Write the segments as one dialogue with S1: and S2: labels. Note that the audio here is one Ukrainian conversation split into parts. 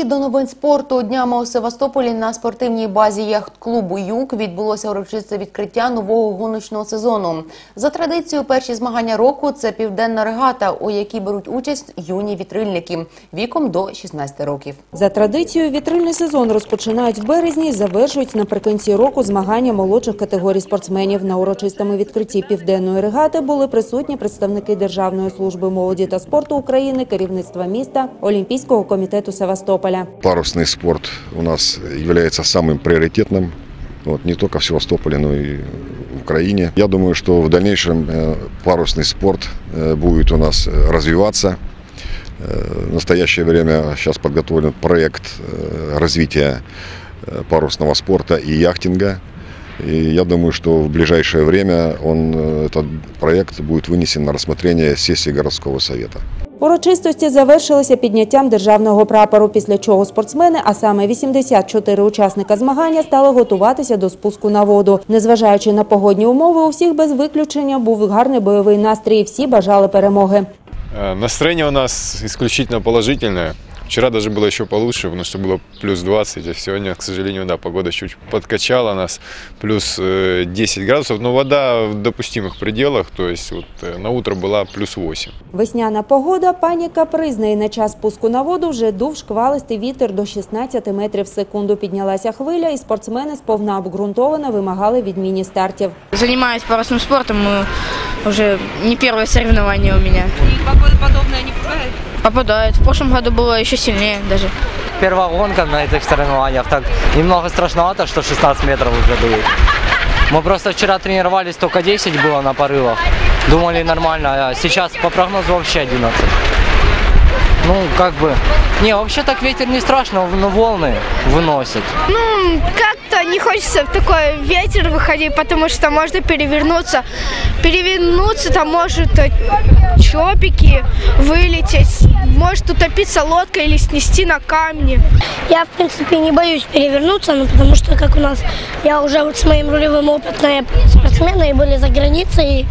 S1: І до новин спорту днями у Севастополі на спортивній базі яхт-клубу Юг відбулося урочисте відкриття нового гоночного сезону. За традицією, перші змагання року це південна регата, у якій беруть участь юні вітрильники віком до 16 років.
S2: За традицією, вітрильний сезон розпочинають в березні і завершують наприкінці року змагання молодших категорій спортсменів. На урочистому відкритті південної регати були присутні представники Державної служби молоді та спорту України, керівництва міста, Олімпійського комітету Севастополя.
S3: Парусный спорт у нас является самым приоритетным, вот, не только в Севастополе, но и в Украине. Я думаю, что в дальнейшем э, парусный спорт э, будет у нас э, развиваться. В настоящее время сейчас подготовлен проект развития парусного спорта и яхтинга. И я думаю, что в ближайшее время он, этот проект будет вынесен на рассмотрение сессии городского совета.
S2: Урочистості завершилися підняттям державного прапору, після чого спортсмени, а саме 84 учасника змагання, стали готуватися до спуску на воду. Незважаючи на погодні умови, у всіх без виключення був гарний бойовий настрій. Всі бажали перемоги.
S4: Настроєння у нас исключительно положительное. Вчера даже было еще получше, потому что было плюс 20, а сегодня, к сожалению, да, погода чуть подкачала нас, плюс э, 10 градусов, но вода в допустимых пределах, то есть вот э, на утро была плюс 8.
S2: Весняна погода пані капризна і на час спуску на воду вже дув шквалистий вітер до 16 метрів в секунду. Піднялася хвиля, і спортсмени сповна обґрунтовано вимагали відміні стартів.
S5: Занимаюсь парусным спортом, и уже не первое соревнование у меня. Попадает. В прошлом году было еще сильнее даже.
S6: Первая гонка на этих соревнованиях. Так немного страшновато, что 16 метров уже дует. Мы просто вчера тренировались, только 10 было на порывах. Думали нормально, а сейчас по прогнозу вообще 11. Ну, как бы... Не, вообще так ветер не страшно, но волны выносят.
S7: как-то не хочется в такой ветер выходить, потому что можно перевернуться. Перевернуться там может чопики вылететь, может утопиться лодка или снести на камни.
S8: Я, в принципе, не боюсь перевернуться, ну, потому что, как у нас, я уже вот с моим рулевым опытные спортсмены и были за границей, и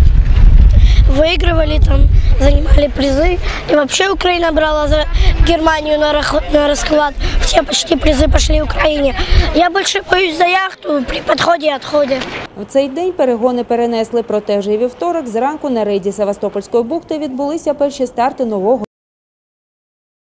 S8: выигрывали там, занимали призы. И вообще Украина брала за Германию на, рах- на расхват. Все почти призы пошли Украине. Я больше боюсь за яхту при подходе и отходе.
S2: В цей день перегони перенесли, проте вже і вівторок зранку на рейді Севастопольської бухти відбулися перші старти нового